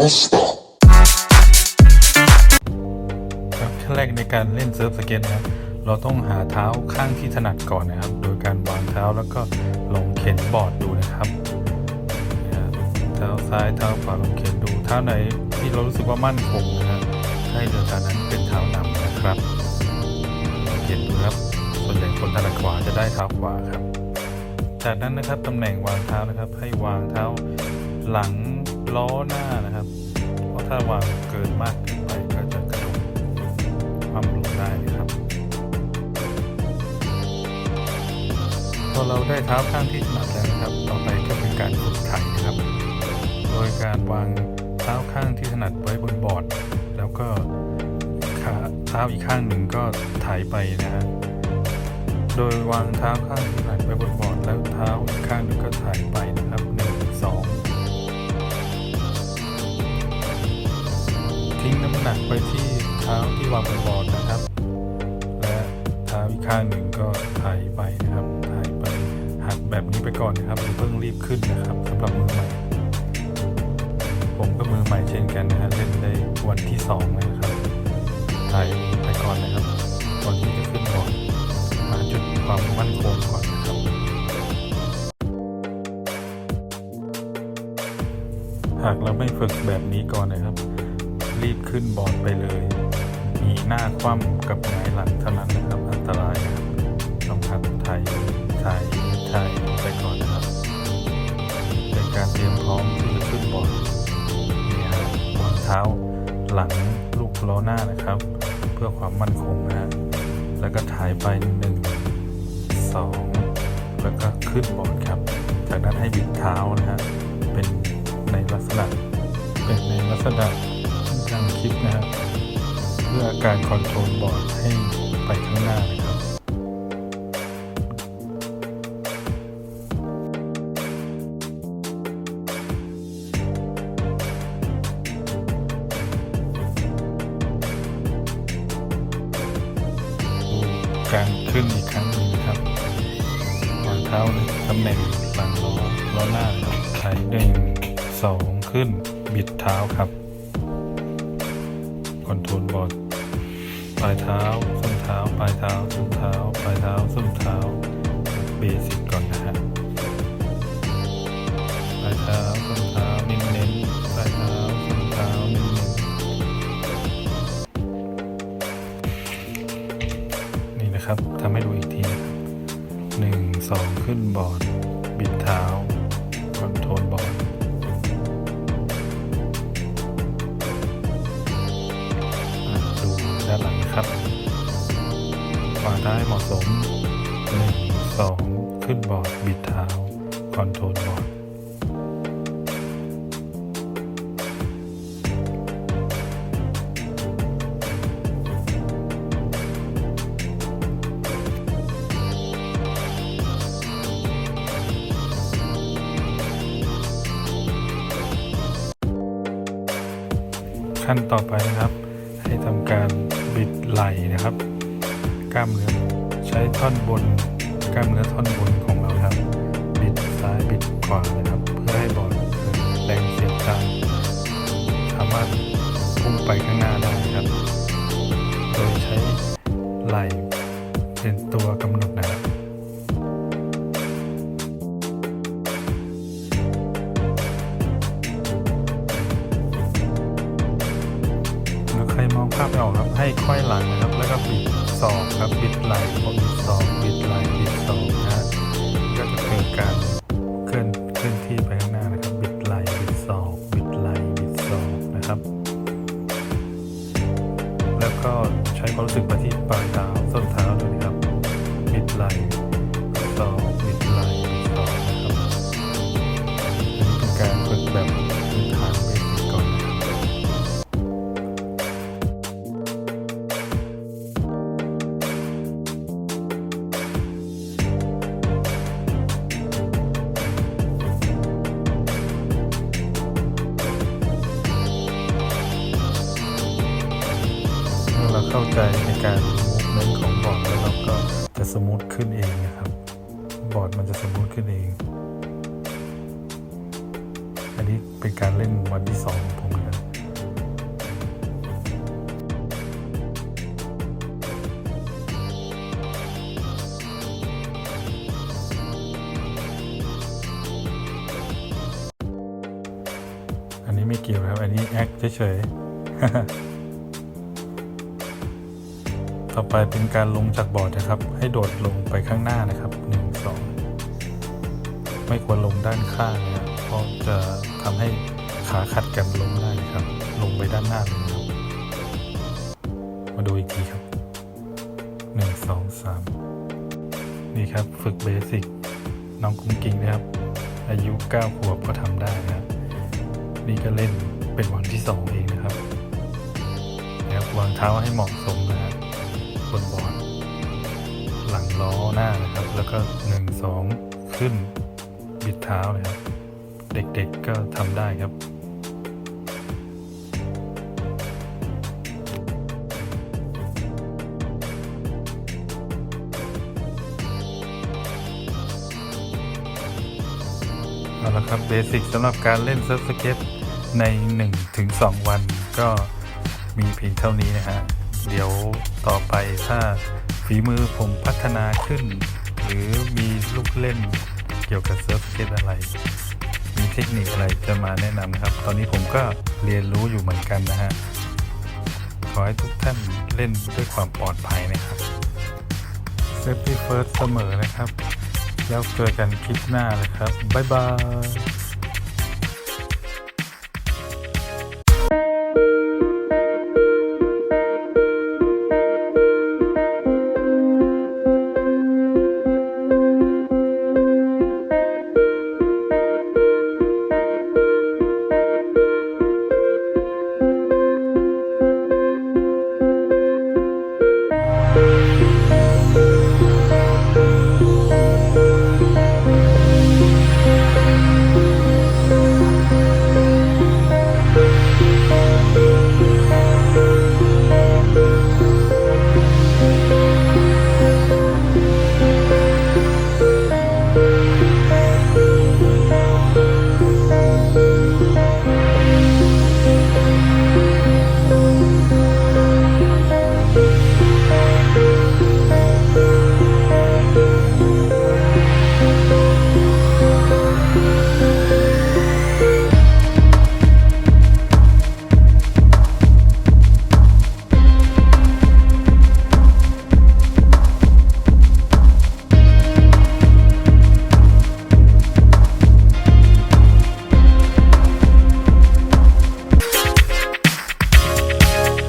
ครับขั้นแรกในการเล่นเซิร์ฟสเก็ตนะเราต้องหาเท้าข้างที่ถนัดก่อนนะครับ โดยการวางเท้าแล้วก็ลองเข็นบอร์ดดูนะครับเท้าซ้ายเท้าขวาลองเข็นดูเท้าไหนที่เรารู้สึกว่ามั่นคงนะครับให้เดินทางนั้นเป็นเท้านำนะครับเข็นดูครับส่วนใหญ่คนถนัดขวาจะได้เท้าขวาครับ จากนั้นนะครับตำแหน่งวางเท้านะครับ ให้วางเท้าหลัง ล้อหน้านะครับ เพราะถ้าวางเกินมากเกินไปก็จะกระดกความลงได้นะครับ พอเราได้เท้าข้างที่ถนัดแล้วนะครับ ต่อไปก็เป็นการฝึกไถนะครับ โดยการวางเท้าข้างที่ถนัดไว้บนบอร์ด แล้วก็ขาเท้าอีกข้างหนึ่งก็ไถไปนะฮะโดยวางเท้าข้างที่ถนัดไว้บนบอร์ด แบบนี้ไปก่อนนะครับเพิ่งรีบขึ้นนะครับสำหรับมือใหม่ ผมก็มือใหม่เช่นกันนะฮะเล่นได้วันที่สองแล้วนะครับถ่ายไปก่อนนะครับก่อนที่จะขึ้นบอร์ดหาจุดความมั่นคงก่อนนะครับหากเราไม่ฝึกแบบนี้ก่อนนะครับ รีบขึ้นบอร์ดไปเลย มีหน้าคว่ำกับหงายหลังเท่านั้นนะครับ ท้าหลังลูกล้อหน้านะครับ เพื่อความมั่นคงนะฮะแล้วก็ถ่ายไปหนึ่งสองแล้วก็ขึ้นบอร์ดครับ จากนั้นให้บิดเท้านะฮะเป็นในลักษณะเป็นในลักษณะทางคลิปนะครับเพื่อการคอนโทรลบอร์ดให้ไปข้างหน้านะครับ ล้อหน้านะครับไถหนึ่งสองขึ้นบิดเท้าครับคอนโทรลบอดปลายเท้าส้นเท้าปลายเท้าส้นเท้าปลายเท้าส้นเท้าเบสิกก่อนนะฮะปลายเท้าส้นเท้าเน้นๆปลายเท้าส้นเท้าเน้นนี่นะครับทำให้ดูอีกทีนะครับหนึ่งสองขึ้นบอร์ดบิดเท้า ครับวางท้าให้เหมาะสม 1 2 ขึ้นบอร์ดบิดเท้าคอนโทรลบอร์ดขั้นต่อไปนะครับ ให้ทำการบิดไหล่นะครับ กล้ามเนื้อใช้ท่อนบน กล้ามเนื้อท่อนบนของเราครับ บิดซ้ายบิดขวา ใครมองภาพไม่ออกครับ ให้ค่อยหลังนะครับ แล้วก็บิดสองครับบิดไหลพอบิดสองบิดไหลบิดสองนะก็จะเกิดการเคลื่อนเคลื่อนที่ไปข้างหน้านะครับ บิดไหลบิดสองบิดไหลบิดสองนะครับ แล้วก็ใช้ความรู้สึก เข้าใจในการมูฟเมนต์ของบอร์ดแล้วเราก็จะสมูทขึ้นเองนะครับ บอร์ดมันจะสมูทขึ้นเอง อันนี้เป็นการเล่นวันที่สองของผมนะอันนี้ไม่เกี่ยวครับ อันนี้แอคเฉยๆ ต่อไปเป็นการลงจากบอร์ดนะครับ ให้โดดลงไปข้างหน้านะครับหนึ่งสองไม่ควรลงด้านข้างนะเพราะจะทำให้ขาขัดกันลงได้ครับ ลงไปด้านหน้าเลยครับ มาดูอีกทีครับหนึ่งสองสามนี่ครับฝึกเบสิกน้องกุ้งกิ้งนะครับ อายุ 9 ขวบก็ทำได้นะครับ นี่ก็เล่นเป็นวันที่สองเองนะครับนะครับวางเท้าให้เหมาะสมนะครับ นบอร์ดหลังล้อหน้านะครับ แล้วก็หนึ่งสองขึ้นบิดเท้านะครับ เด็กๆก็ทำได้ครับเอาละครับเบสิกสำหรับการเล่นเซิร์ฟสเก็ตใน 1-2 วันก็มีเพียงเท่านี้นะฮะ เดี๋ยวต่อไปถ้าฝีมือผมพัฒนาขึ้น หรือมีลูกเล่นเกี่ยวกับเซิร์ฟสเก็ตอะไร มีเทคนิคอะไรจะมาแนะนำนะครับ ตอนนี้ผมก็เรียนรู้อยู่เหมือนกันนะฮะ ขอให้ทุกท่านเล่นด้วยความปลอดภัยนะครับ Safety First เสมอนะครับ แล้วเจอกันคลิปหน้าเลยครับ บ๊ายบาย